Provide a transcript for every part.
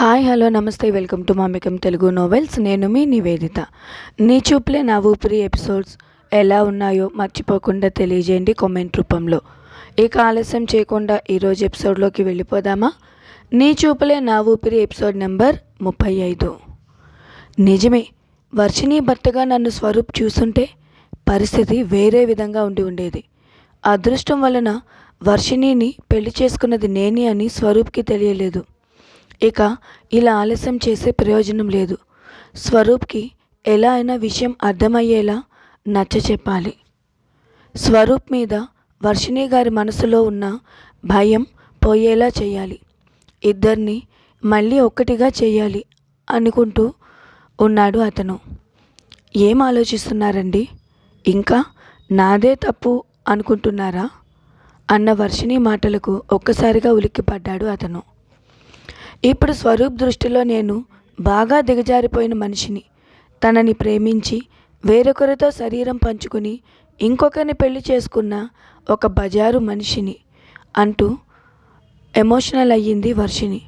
Hi hello namaste welcome to మామికం Telugu novels. నేను మీ నివేదిత. నీ చూపులే నా ఊపిరి ఎపిసోడ్స్ ఎలా ఉన్నాయో మర్చిపోకుండా తెలియజేయండి కామెంట్ రూపంలో. ఇక ఆలస్యం చేయకుండా ఈరోజు ఎపిసోడ్లోకి వెళ్ళిపోదామా? నీ చూపులే నా ఊపిరి ఎపిసోడ్ నెంబర్ ముప్పై ఐదు. నిజమే వర్షిణి భర్తగా నన్ను స్వరూప్ చూస్తుంటే పరిస్థితి వేరే విధంగా ఉండి ఉండేది. అదృష్టం వలన వర్షిణిని పెళ్ళి చేసుకున్నది నేనే అని స్వరూప్కి తెలియలేదు. ఇక ఇలా ఆలస్యం చేసే ప్రయోజనం లేదు. స్వరూప్కి ఎలా అయినా విషయం అర్థమయ్యేలా నచ్చ చెప్పాలి. స్వరూప్ మీద వర్షిణి గారి మనసులో ఉన్న భయం పోయేలా చేయాలి. ఇద్దరిని మళ్ళీ ఒక్కటిగా చేయాలి అనుకుంటూ ఉన్నాడు అతను. ఏం ఆలోచిస్తున్నారండి? ఇంకా నాదే తప్పు అనుకుంటున్నారా? అన్న వర్షిణి మాటలకు ఒక్కసారిగా ఉలిక్కిపడ్డాడు అతను. ఇప్పుడు స్వరూప్ దృష్టిలో నేను బాగా దిగజారిపోయిన మనిషిని. తనని ప్రేమించి వేరొకరితో శరీరం పంచుకుని ఇంకొకరిని పెళ్ళి చేసుకున్న ఒక బజారు మనిషిని అంటూ ఎమోషనల్ అయ్యింది వర్షిని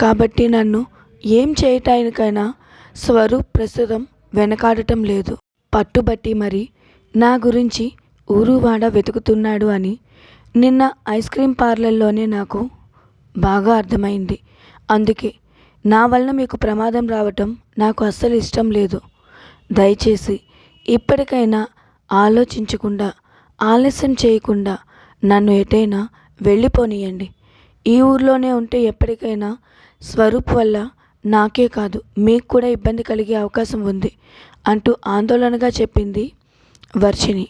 కాబట్టి నన్ను ఏం చేయటానికైనా స్వరూప్ ప్రస్తుతం వెనకాడటం లేదు. పట్టుబట్టి మరి నా గురించి ఊరువాడ వెతుకుతున్నాడు అని నిన్న ఐస్ క్రీమ్ పార్లర్లోనే నాకు బాగా అర్థమైంది. అందుకే నా వలన మీకు ప్రమాదం రావటం నాకు అస్సలు ఇష్టం లేదు. దయచేసి ఇప్పటికైనా ఆలోచించకుండా ఆలస్యం చేయకుండా నన్ను ఎటైనా వెళ్ళిపోనీయండి. ఈ ఊర్లోనే ఉంటే ఎప్పటికైనా స్వరూప్ వల్ల నాకే కాదు మీకు కూడా ఇబ్బంది కలిగే అవకాశం ఉంది అంటూ ఆందోళనగా చెప్పింది వర్షిణి.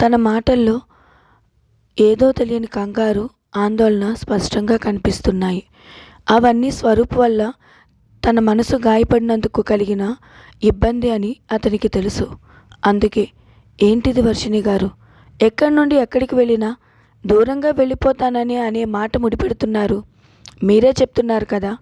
తన మాటల్లో ఏదో తెలియని కంగారు ఆందోళన స్పష్టంగా కనిపిస్తున్నాయి. అవన్నీ స్వరూప్ వల్ల తన మనసు గాయపడినందుకు కలిగిన ఇబ్బంది అని అతనికి తెలుసు. అందుకే ఏంటిది వర్షిణి గారు? ఎక్కడి నుండి ఎక్కడికి వెళ్ళినా దూరంగా వెళ్ళిపోతానని అనే మాట ముడిపెడుతున్నారు. మీరే చెప్తున్నారు కదా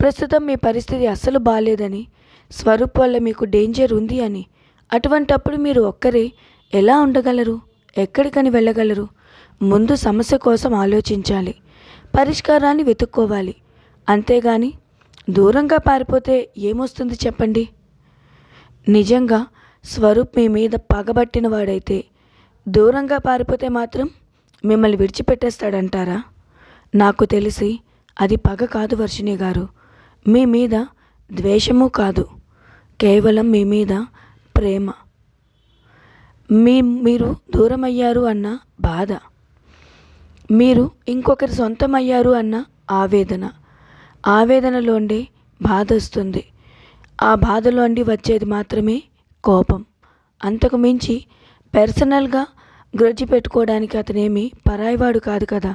ప్రస్తుతం మీ పరిస్థితి అస్సలు బాగాలేదని స్వరూప్ వల్ల మీకు డేంజర్ ఉంది అని. అటువంటప్పుడు మీరు ఒక్కరే ఎలా ఉండగలరు? ఎక్కడికని వెళ్ళగలరు? ముందు సమస్య కోసం ఆలోచించాలి. పరిష్కారాన్ని వెతుక్కోవాలి. అంతేగాని దూరంగా పారిపోతే ఏమొస్తుంది చెప్పండి? నిజంగా స్వరూప్ మీ మీద పగబట్టిన వాడైతే దూరంగా పారిపోతే మాత్రం మిమ్మల్ని విడిచిపెట్టేస్తాడంటారా? నాకు తెలిసి అది పగ కాదు వర్షిణి గారు. మీ మీద ద్వేషము కాదు. కేవలం మీ మీద ప్రేమ. మీ మీరు దూరం అయ్యారు అన్న బాధ. మీరు ఇంకొకరి సొంతం అయ్యారు అన్న ఆవేదన. ఆవేదనలోండి బాధ వస్తుంది. ఆ బాధలోండి వచ్చేది మాత్రమే కోపం. అంతకు మించి పర్సనల్గా గ్రజ్జి పెట్టుకోవడానికి అతనేమి పరాయివాడు కాదు కదా.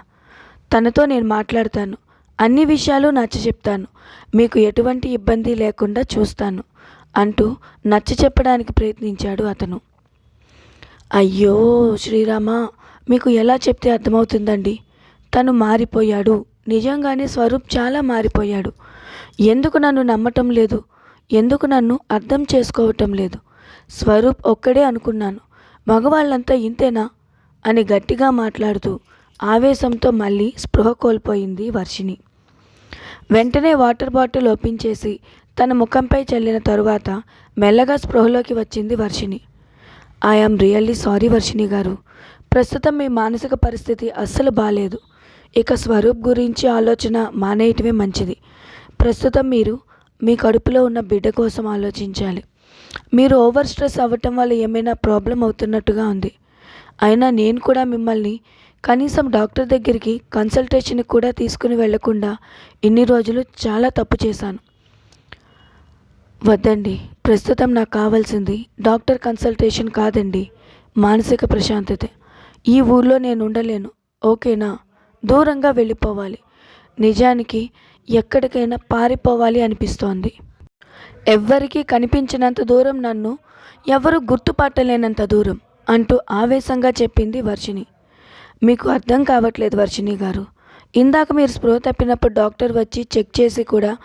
తనతో నేను మాట్లాడతాను. అన్ని విషయాలు నచ్చ చెప్తాను. మీకు ఎటువంటి ఇబ్బంది లేకుండా చూస్తాను అంటూ నచ్చ చెప్పడానికి ప్రయత్నించాడు అతను. అయ్యో శ్రీరామ మీకు ఎలా చెప్తే అర్థమవుతుందండి? తను మారిపోయాడు. నిజంగానే స్వరూప్ చాలా మారిపోయాడు. ఎందుకు నన్ను నమ్మటం లేదు? ఎందుకు నన్ను అర్థం చేసుకోవటం లేదు? స్వరూప్ ఒక్కడే అనుకున్నాను. మగవాళ్ళంతా ఇంతేనా? అని గట్టిగా మాట్లాడుతూ ఆవేశంతో మళ్ళీ స్పృహ కోల్పోయింది వర్షిణి. వెంటనే వాటర్ బాటిల్ ఓపెన్ చేసి తన ముఖంపై చల్లిన తరువాత మెల్లగా స్పృహలోకి వచ్చింది Varshini. I am really sorry Varshini గారు. ప్రస్తుతం మీ మానసిక పరిస్థితి అస్సలు బాగాలేదు ఇక స్వరూప్ గురించి ఆలోచన మానేయటమే మంచిది. ప్రస్తుతం మీరు మీ కడుపులో ఉన్న బిడ్డ కోసం ఆలోచించాలి. మీరు ఓవర్ స్ట్రెస్ అవ్వటం వల్ల ఏమైనా ప్రాబ్లం అవుతున్నట్టుగా ఉంది. అయినా నేను కూడా మిమ్మల్ని కనీసం డాక్టర్ దగ్గరికి కన్సల్టేషన్కి కూడా తీసుకుని వెళ్ళకుండా ఇన్ని రోజులు చాలా తప్పు చేశాను. వద్దండి. ప్రస్తుతం నాకు కావాల్సింది డాక్టర్ కన్సల్టేషన్ కాదండి. మానసిక ప్రశాంతత. ఈ ఊర్లో నేను ఉండలేను. ఓకేనా? దూరంగా వెళ్ళిపోవాలి. నిజానికి ఎక్కడికైనా పారిపోవాలి అనిపిస్తోంది. ఎవ్వరికీ కనిపించినంత దూరం నన్ను ఎవరు గుర్తుపట్టలేనంత దూరం అంటూ ఆవేశంగా చెప్పింది వర్షిణి. మీకు అర్థం కావట్లేదు వర్షిణి గారు. ఇందాక మీరు స్పృహ తప్పినప్పుడు డాక్టర్ వచ్చి చెక్ చేసి కూడా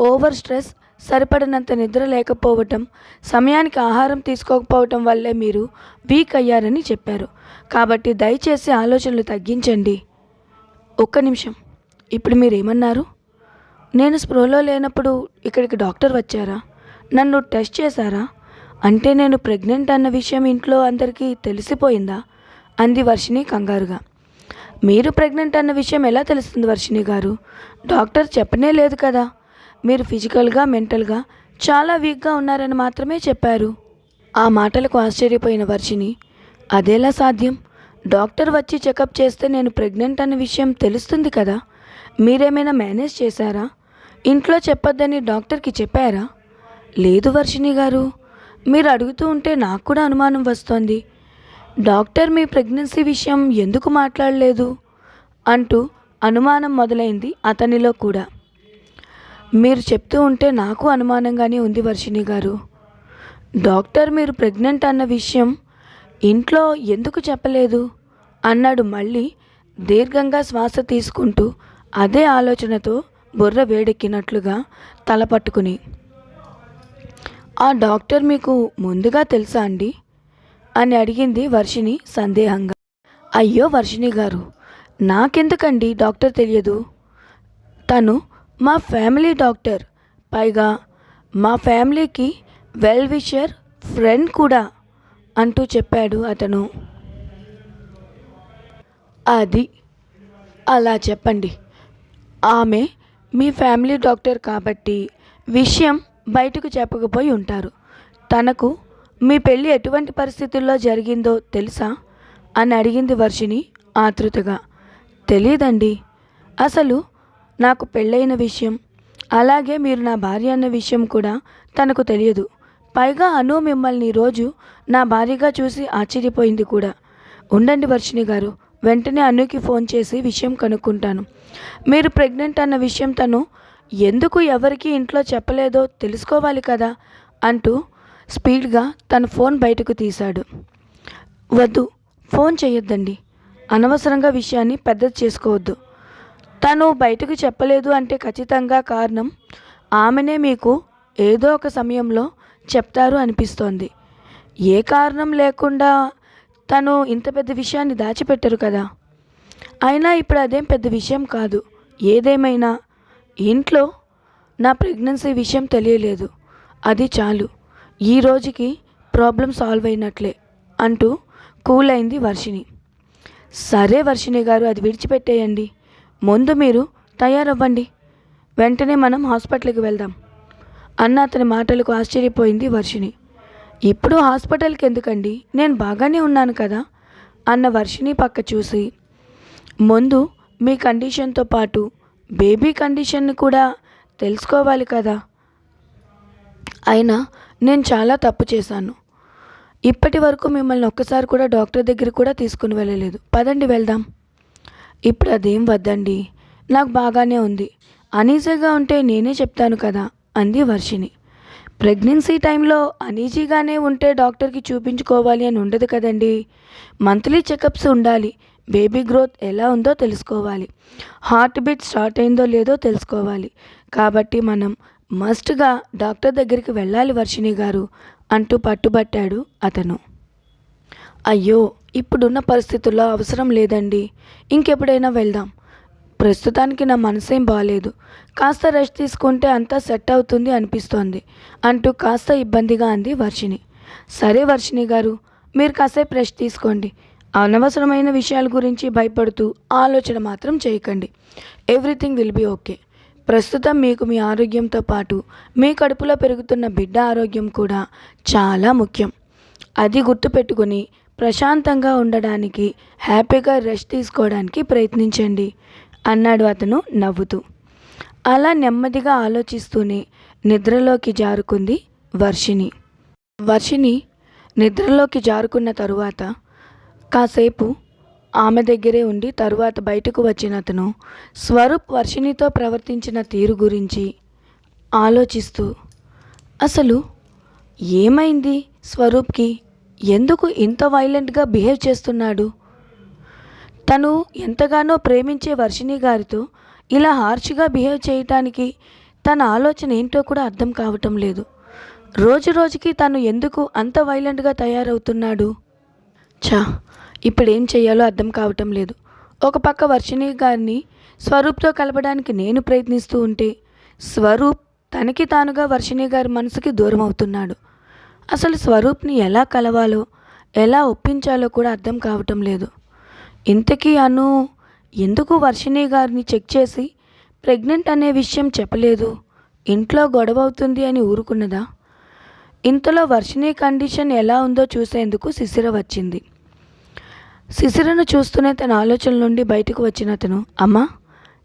ఓవర్ స్ట్రెస్ సరిపడినంత నిద్ర లేకపోవటం సమయానికి ఆహారం తీసుకోకపోవటం వల్లే మీరు వీక్ అయ్యారని చెప్పారు. కాబట్టి దయచేసి ఆలోచనలు తగ్గించండి. ఒక్క నిమిషం. ఇప్పుడు మీరు ఏమన్నారు నేను స్ప్రోలో లేనప్పుడు ఇక్కడికి డాక్టర్ వచ్చారా? నన్ను టెస్ట్ చేశారా? అంటే నేను ప్రెగ్నెంట్ అన్న విషయం ఇంట్లో అందరికీ తెలిసిపోయిందా? అంది వర్షిణి కంగారుగా. మీరు ప్రెగ్నెంట్ అన్న విషయం ఎలా తెలుస్తుంది వర్షిణి గారు? డాక్టర్ చెప్పనే లేదు కదా. మీరు ఫిజికల్గా మెంటల్గా చాలా వీక్గా ఉన్నారని మాత్రమే చెప్పారు. ఆ మాటలకు ఆశ్చర్యపోయిన వర్షిణి అదేలా సాధ్యం? డాక్టర్ వచ్చి చెకప్ చేస్తే నేను ప్రెగ్నెంట్ అన్న విషయం తెలుస్తుంది కదా? మీరేమైనా మేనేజ్ చేశారా? ఇంట్లో చెప్పొద్దని డాక్టర్కి చెప్పారా? లేదు వర్షిణి గారు. మీరు అడుగుతూ ఉంటే నాకు కూడా అనుమానం వస్తోంది. డాక్టర్ మీ ప్రెగ్నెన్సీ విషయం ఎందుకు మాట్లాడలేదు? అంటూ అనుమానం మొదలైంది అతనిలో కూడా. మీరు చెప్తూ ఉంటే నాకు అనుమానంగానే ఉంది వర్షిణి గారు. డాక్టర్ మీరు ప్రెగ్నెంట్ అన్న విషయం ఇంట్లో ఎందుకు చెప్పలేదు? అన్నాడు మళ్ళీ దీర్ఘంగా శ్వాస తీసుకుంటూ అదే ఆలోచనతో బుర్ర వేడెక్కినట్లుగా తల పట్టుకుని. ఆ డాక్టర్ మీకు ముందుగా తెలుసా అండి? అని అడిగింది వర్షిణి సందేహంగా. అయ్యో వర్షిణి గారు నాకెందుకండి డాక్టర్ తెలియదు? తను మా ఫ్యామిలీ డాక్టర్ పైగా మా ఫ్యామిలీకి వెల్ విషర్ ఫ్రెండ్ కూడా. అంటూ చెప్పాడు అతను. అది అలా చెప్పండి. ఆమె మీ ఫ్యామిలీ డాక్టర్ కాబట్టి విషయం బయటకు చెప్పకపోయి ఉంటారు. తనకు మీ పెళ్ళి ఎటువంటి పరిస్థితుల్లో జరిగిందో తెలుసా? అని అడిగింది వర్షిని ఆతృతగా. తెలియదండి అసలు నాకు పెళ్ళైన విషయం అలాగే మీరు నా భార్య అన్న విషయం కూడా తనకు తెలియదు. పైగా అను మిమ్మల్ని రోజు నా భార్యగా చూసి ఆశ్చర్యపోయింది కూడా. ఉండండి వర్షిణి గారు వెంటనే అనుకి ఫోన్ చేసి విషయం కనుక్కుంటాను. మీరు ప్రెగ్నెంట్ అన్న విషయం తను ఎందుకు ఎవరికి ఇంట్లో చెప్పలేదో తెలుసుకోవాలి కదా అంటూ స్పీడ్గా తన ఫోన్ బయటకు తీశాడు. వద్దు ఫోన్ చేయొద్దండి. అనవసరంగా విషయాన్ని పెద్దది చేసుకోవద్దు. తను బయటకు చెప్పలేదు అంటే ఖచ్చితంగా కారణం ఆమెనే మీకు ఏదో ఒక సమయంలో చెప్తారు అనిపిస్తోంది. ఏ కారణం లేకుండా తను ఇంత పెద్ద విషయాన్ని దాచిపెట్టరు కదా? అయినా ఇప్పుడు అదేం పెద్ద విషయం కాదు. ఏదేమైనా ఇంట్లో నా ప్రెగ్నెన్సీ విషయం తెలియలేదు. అది చాలు. ఈ రోజుకి ప్రాబ్లం సాల్వ్ అయినట్లే అంటూ కూల్ అయింది వర్షిణి. సరే వర్షిణి గారు అది విడిచిపెట్టేయండి. ముందు మీరు తయారవ్వండి. వెంటనే మనం హాస్పిటల్కి వెళ్దాం. అన్న అతని మాటలకు ఆశ్చర్యపోయింది వర్షిణి. ఇప్పుడు హాస్పిటల్కి ఎందుకండి నేను బాగానే ఉన్నాను కదా? అన్న వర్షిణి పక్క చూసి. ముందు మీ కండిషన్తో పాటు బేబీ కండిషన్ని కూడా తెలుసుకోవాలి కదా? అయినా నేను చాలా తప్పు చేశాను. ఇప్పటి వరకు మిమ్మల్ని ఒక్కసారి కూడా డాక్టర్ దగ్గర కూడా తీసుకుని వెళ్ళలేదు. పదండి వెళ్దాం. ఇప్పుడు అదేం వద్దండి. నాకు బాగానే ఉంది. అనీజీగా ఉంటే నేనే చెప్తాను కదా. అంది వర్షిణి. ప్రెగ్నెన్సీ టైంలో అనీజీగానే ఉంటే డాక్టర్కి చూపించుకోవాలి అని ఉండదు కదండి. మంత్లీ చెకప్స్ ఉండాలి. బేబీ గ్రోత్ ఎలా ఉందో తెలుసుకోవాలి. హార్ట్ బీట్ స్టార్ట్ అయిందో లేదో తెలుసుకోవాలి. కాబట్టి మనం మస్ట్గా డాక్టర్ దగ్గరికి వెళ్ళాలి వర్షిణి గారు అంటూ పట్టుబట్టాడు అతను. అయ్యో ఇప్పుడున్న పరిస్థితుల్లో అవసరం లేదండి. ఇంకెప్పుడైనా వెళ్దాం. ప్రస్తుతానికి నా మనసేం బాగాలేదు కాస్త రెస్ట్ తీసుకుంటే అంతా సెట్ అవుతుంది అనిపిస్తోంది. అంటూ కాస్త ఇబ్బందిగా అంది వర్షిణి. సరే వర్షిణి గారు మీరు కాసేపు రెస్ట్ తీసుకోండి. అనవసరమైన విషయాల గురించి భయపడుతూ ఆలోచన మాత్రం చేయకండి. ఎవ్రీథింగ్ విల్ బీ ఓకే ప్రస్తుతం మీకు మీ ఆరోగ్యంతో పాటు మీ కడుపులో పెరుగుతున్న బిడ్డ ఆరోగ్యం కూడా చాలా ముఖ్యం. అది గుర్తుపెట్టుకుని ప్రశాంతంగా ఉండడానికి హ్యాపీగా రెస్ట్ తీసుకోవడానికి ప్రయత్నించండి. అన్నాడు అతను నవ్వుతూ. అలా నెమ్మదిగా ఆలోచిస్తూనే నిద్రలోకి జారుకుంది వర్షిణి. వర్షిణి నిద్రలోకి జారుకున్న తరువాత కాసేపు ఆమె దగ్గరే ఉండి తరువాత బయటకు వచ్చిన అతను స్వరూప్ వర్షిణితో ప్రవర్తించిన తీరు గురించి ఆలోచిస్తూ అసలు ఏమైంది స్వరూప్కి? ఎందుకు ఇంత వైలెంట్గా బిహేవ్ చేస్తున్నాడు? తను ఎంతగానో ప్రేమించే వర్షిణి గారితో ఇలా హార్ష్గా బిహేవ్ చేయటానికి తన ఆలోచన ఏంటో కూడా అర్థం కావటం లేదు. రోజు రోజుకి తను ఎందుకు అంత వైలెంట్గా తయారవుతున్నాడు? చా ఇప్పుడు ఏం చేయాలో అర్థం కావటం లేదు. ఒక పక్క వర్షిణి గారిని స్వరూప్తో కలపడానికి నేను ప్రయత్నిస్తూ ఉంటే స్వరూప్ తనకి తానుగా వర్షిణి గారి మనసుకి దూరం అవుతున్నాడు. అసలు స్వరూప్ని ఎలా కలవాలో ఎలా ఒప్పించాలో కూడా అర్థం కావటం లేదు. ఇంతకీ అను ఎందుకు వర్షిణి గారిని చెక్ చేసి ప్రెగ్నెంట్ అనే విషయం చెప్పలేదు? ఇంట్లో గొడవ అవుతుంది అని ఊరుకున్నదా? ఇంతలో వర్షిణి కండిషన్ ఎలా ఉందో చూసేందుకు శిశిర వచ్చింది. శిశిరను చూస్తూనే తన ఆలోచన నుండి బయటకు వచ్చిన అతను అమ్మా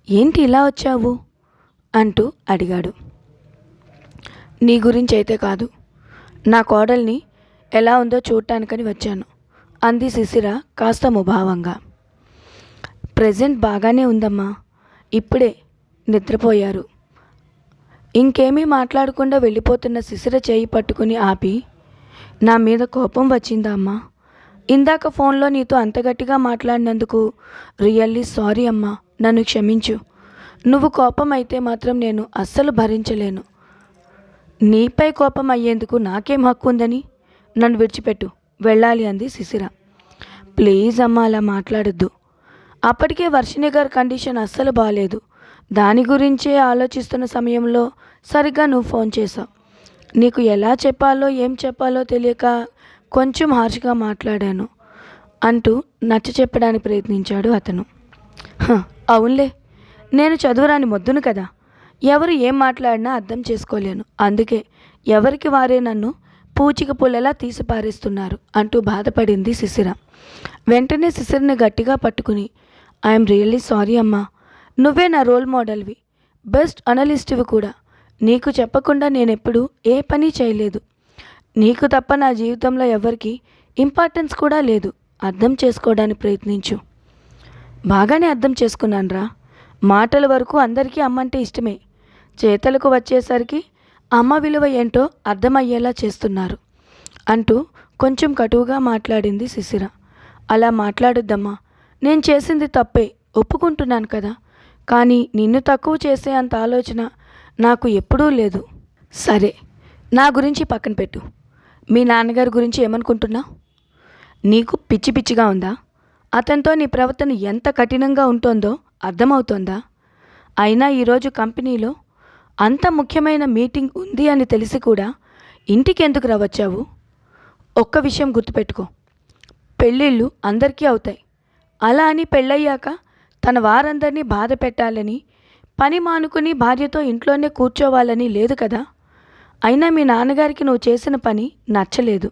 ఏంటి ఇలా వచ్చావు? అంటూ అడిగాడు. నీ గురించి అయితే కాదు. నా కోడల్ని ఎలా ఉందో చూడటానికని వచ్చాను అంది శిశిర కాస్త ముభావంగా. ప్రజెంట్ బాగానే ఉందమ్మా. ఇప్పుడే నిద్రపోయారు. ఇంకేమీ మాట్లాడకుండా వెళ్ళిపోతున్న శిశిర చేయి పట్టుకుని ఆపి నా మీద కోపం వచ్చిందా అమ్మా? ఇందాక ఫోన్లో నీతో అంత గట్టిగా మాట్లాడినందుకు రియల్లీ సారీ అమ్మా నన్ను క్షమించు. నువ్వు కోపం అయితే మాత్రం నేను అస్సలు భరించలేను. నీపై కోపం అయ్యేందుకు నాకేం హక్కు ఉందని నన్ను విడిచిపెట్టు వెళ్ళాలి అంది శిశిర ప్లీజ్ అమ్మా అలా మాట్లాడొద్దు. అప్పటికే వర్షిణి గారి కండిషన్ అస్సలు బాగాలేదు దాని గురించే ఆలోచిస్తున్న సమయంలో సరిగ్గా నువ్వు ఫోన్ చేసావు నీకు ఎలా చెప్పాలో ఏం చెప్పాలో తెలియక కొంచెం హార్ష్గా మాట్లాడాను అంటూ నచ్చ చెప్పడానికి ప్రయత్నించాడు అతను. అవునులే. నేను చదువురాని మొద్దును కదా. ఎవరు ఏం మాట్లాడినా అర్థం చేసుకోలేను. అందుకే ఎవరికి వారే నన్ను పూచిక పుల్లలా తీసి పారేస్తున్నారు అంటూ బాధపడింది శిశిర. వెంటనే శిశిరని గట్టిగా పట్టుకుని ఐఎమ్ రియల్లీ సారీ అమ్మా. నువ్వే నా రోల్ మోడల్వి. బెస్ట్ అనలిస్ట్వి కూడా. నీకు చెప్పకుండా నేనెప్పుడు ఏ పని చేయలేదు. నీకు తప్ప నా జీవితంలో ఎవరికి ఇంపార్టెన్స్ కూడా లేదు. అర్థం చేసుకోవడానికి ప్రయత్నించు. బాగానే అర్థం చేసుకున్నానురా మాటల వరకు అందరికీ అమ్మంటే ఇష్టమే. చేతలకు వచ్చేసరికి అమ్మ విలువ ఏంటో అర్థమయ్యేలా చేస్తున్నారు. అంటూ కొంచెం కటువుగా మాట్లాడింది శిశిర. అలా మాట్లాడొద్దమ్మా. నేను చేసింది తప్పే ఒప్పుకుంటున్నాను కదా. కానీ నిన్ను తక్కువ చేసే అంత ఆలోచన నాకు ఎప్పుడూ లేదు. సరే నా గురించి పక్కన పెట్టు. మీ నాన్నగారి గురించి ఏమనుకుంటున్నా నీకు పిచ్చి పిచ్చిగా ఉందా? అతనితో నీ ప్రవర్తన ఎంత కఠినంగా ఉంటుందో అర్థమవుతోందా? అయినా ఈరోజు కంపెనీలో అంత ముఖ్యమైన మీటింగ్ ఉంది అని తెలిసి కూడా ఇంటికి ఎందుకు రావచ్చావు ఒక్క విషయం గుర్తుపెట్టుకో. పెళ్ళిళ్ళు అందరికీ అవుతాయి. అలా అని పెళ్ళయ్యాక తన వారందరినీ బాధ పెట్టాలని పని మానుకుని భార్యతో ఇంట్లోనే కూర్చోవాలని లేదు కదా. అయినా మీ నాన్నగారికి నువ్వు చేసిన పని నచ్చలేదు.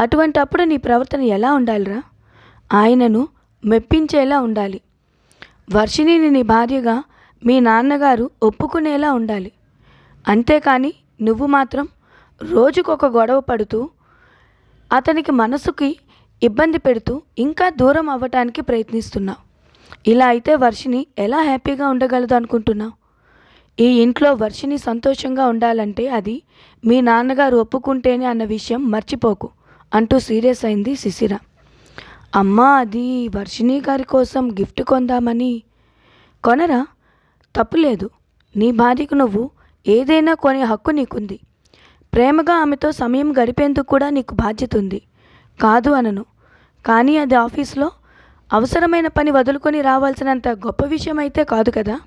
అటువంటప్పుడు నీ ప్రవర్తన ఎలా ఉండాలిరా? ఆయనను మెప్పించేలా ఉండాలి. వర్షిణిని నీ భార్యగా మీ నాన్నగారు ఒప్పుకునేలా ఉండాలి. అంతేకాని నువ్వు మాత్రం రోజుకొక గొడవ పడుతూ అతనికి మనసుకి ఇబ్బంది పెడుతూ ఇంకా దూరం అవ్వటానికి ప్రయత్నిస్తున్నావు ఇలా అయితే వర్షిని ఎలా హ్యాపీగా ఉండగలదు అనుకుంటున్నావు? ఈ ఇంట్లో వర్షిని సంతోషంగా ఉండాలంటే అది మీ నాన్నగారు ఒప్పుకుంటేనే అన్న విషయం మర్చిపోకు అంటూ సీరియస్ అయింది శిశిర. అమ్మా అది వర్షిణి గారి కోసం గిఫ్ట్ కొందామని. కొనరా? తప్పులేదు. నీ భార్యకు నువ్వు ఏదైనా కొనే హక్కు నీకుంది. ప్రేమగా ఆమెతో సమయం గడిపేందుకు కూడా నీకు బాధ్యత ఉంది. కాదు అనను. కానీ అది ఆఫీస్లో అవసరమైన పని వదులుకొని రావాల్సినంత గొప్ప విషయం అయితే కాదు. కదా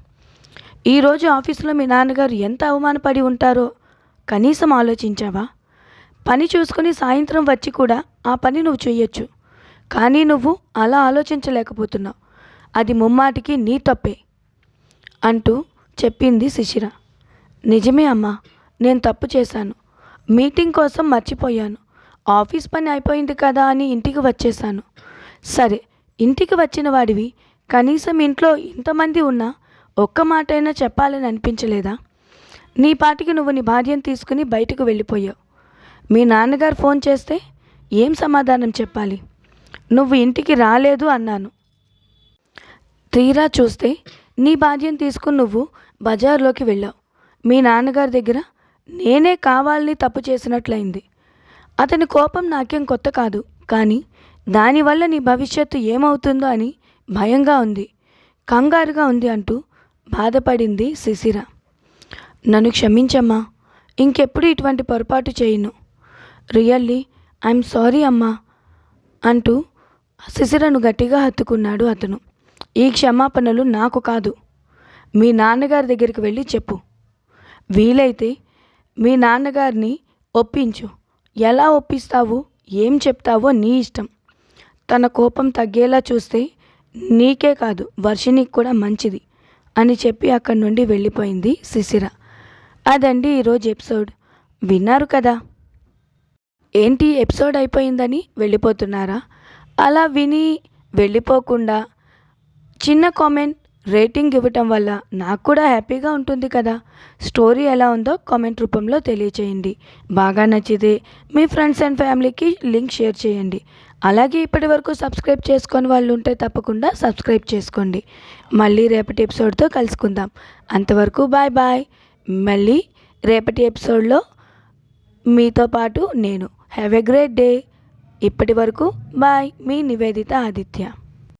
ఈరోజు ఆఫీసులో మీ నాన్నగారు ఎంత అవమానపడి ఉంటారో కనీసం ఆలోచించావా? పని చూసుకుని సాయంత్రం వచ్చి కూడా ఆ పని నువ్వు చేయొచ్చు కానీ నువ్వు అలా ఆలోచించలేకపోతున్నావు. అది ముమ్మాటికి నీ తప్పే అంటూ చెప్పింది శిశిర. నిజమే అమ్మా నేను తప్పు చేశాను. మీటింగ్ కోసం మర్చిపోయాను. ఆఫీస్ పని అయిపోయింది కదా అని ఇంటికి వచ్చేసాను సరే ఇంటికి వచ్చిన వాడివి కనీసం ఇంట్లో ఇంతమంది ఉన్నా ఒక్క మాటైనా చెప్పాలని అనిపించలేదా? నీ పాటికి నువ్వు నీ భార్యను తీసుకుని బయటకు వెళ్ళిపోయావు. మీ నాన్నగారు ఫోన్ చేస్తే ఏం సమాధానం చెప్పాలి? నువ్వు ఇంటికి రాలేదు అన్నాను. తీరా చూస్తే నీ భార్యను తీసుకుని నువ్వు బజార్లోకి వెళ్ళావు. మీ నాన్నగారి దగ్గర నేనే కావాలని తప్పు చేసినట్లయింది. అతని కోపం నాకేం కొత్త కాదు. కానీ దానివల్ల నీ భవిష్యత్తు ఏమవుతుందో అని భయంగా ఉంది. కంగారుగా ఉంది అంటూ బాధపడింది శిశిర. నన్ను క్షమించమ్మా. ఇంకెప్పుడు ఇటువంటి పొరపాటు చేయను. రియల్లీ ఐఎమ్ సారీ అమ్మా అంటూ శిశిరను గట్టిగా హత్తుకున్నాడు అతను. ఈ క్షమాపణలు నాకు కాదు. మీ నాన్నగారి దగ్గరికి వెళ్ళి చెప్పు. వీలైతే మీ నాన్నగారిని ఒప్పించు. ఎలా ఒప్పిస్తావు? ఏం చెప్తావో నీ ఇష్టం. తన కోపం తగ్గేలా చూస్తే నీకే కాదు వర్షినికి కూడా మంచిది అని చెప్పి అక్కడి నుండి వెళ్ళిపోయింది శిశిర. అదండి ఈరోజు ఎపిసోడ్. విన్నారు కదా? ఏంటి ఎపిసోడ్ అయిపోయిందని వెళ్ళిపోతున్నారా? అలా విని వెళ్ళిపోకుండా చిన్న కామెంట్ రేటింగ్ ఇవ్వటం వల్ల నాకు కూడా హ్యాపీగా ఉంటుంది కదా. స్టోరీ ఎలా ఉందో కామెంట్ రూపంలో తెలియచేయండి. బాగా నచ్చితే మీ ఫ్రెండ్స్ అండ్ ఫ్యామిలీకి లింక్ షేర్ చేయండి. అలాగే ఇప్పటి వరకు సబ్స్క్రైబ్ చేసుకొని వాళ్ళు ఉంటే తప్పకుండా సబ్స్క్రైబ్ చేసుకోండి. మళ్ళీ రేపటి ఎపిసోడ్తో కలుసుకుందాం. అంతవరకు బాయ్ బాయ్. మళ్ళీ రేపటి ఎపిసోడ్లో మీతో పాటు నేను. హ్యావ్ ఎ గ్రేట్ డే ఇప్పటి వరకు బాయ్ మీ నివేదిత ఆదిత్య.